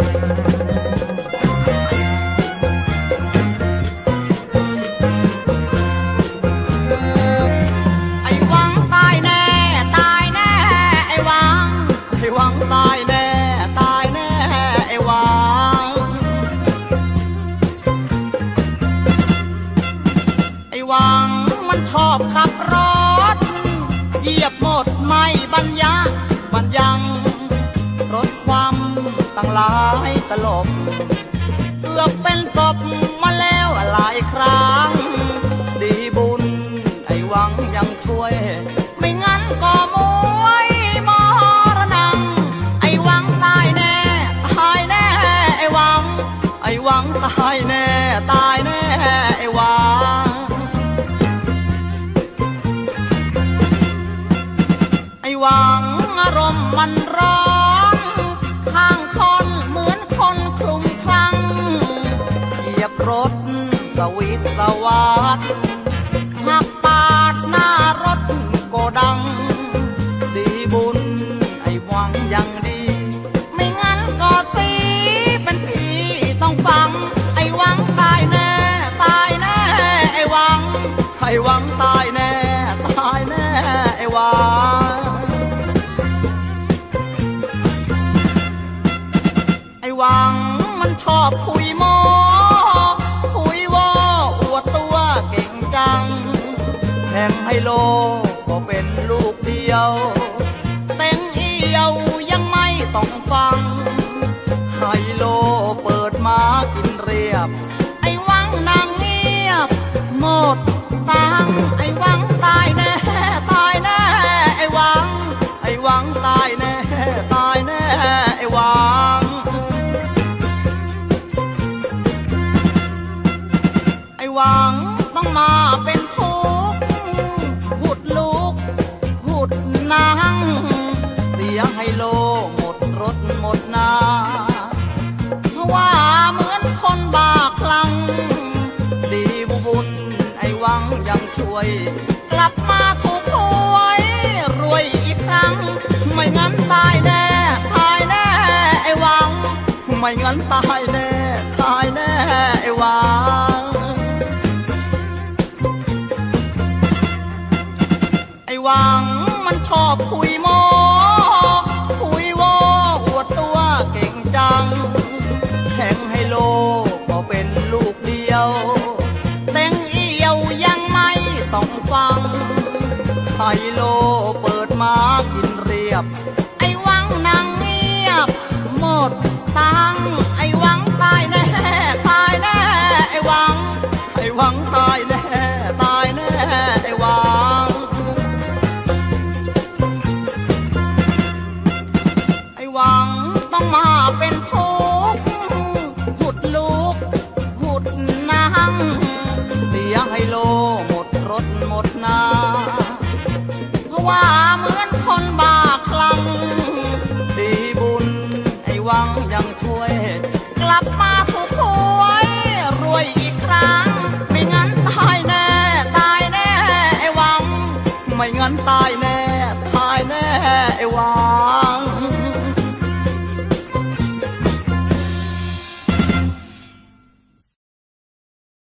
ไลายตลบเกือบเป็นศพมาแล้วหลายครั้ง ดีบุญไอ้หวังยังช่วย ไม่งั้นก็มวยมรณัง ไอ้หวังตายแน่ตายแน่ไอ้หวัง ไอ้หวังตายแน่ตายแน่ไอ้หวังไอ้หวังอารมณ์มันร้อน วิตสวัสดหักปาดหน้ารถโกดัง ดีบุญไอ้หวังยังดี ไม่งั้นก็ตีเป็นผีต้องฟัง ไอ้หวังตายแน่ ตายแน่ ไอ้หวัง ไอ้หวังตายแน่ ตายแน่ ไอ้หวังไอ้หวังมันชอบคุย ข่งไฮโลก็เป็นลูกเดียว เต็งเอียวยังไม่ต้องฟัง ไฮโลเปิดมากินเรียบ ไอ้วังนางเงียบ หมดตังไอ้วังตายแน่ตายแน่ไอ้วัง ไอ้วังตายแน่ตายแน่ไอ้วังไอ้วังต้องมาเป็นียให้โลหมดรถหมดนาเพราะว่าเหมือนคนบ้าคลั่งดีบุญไอ้วังยังช่วย กลับมาถูกหวยรวยอีกครั้ง ไม่งั้นตายแน่ตายแน่ไอ้วัง ไม่งั้นตายแน่ตายแน่ ยว เต็งเอียวยังไม่ต้องฟังไฮโลเปิดมากินเรียบ ไม่งั้นตายแน่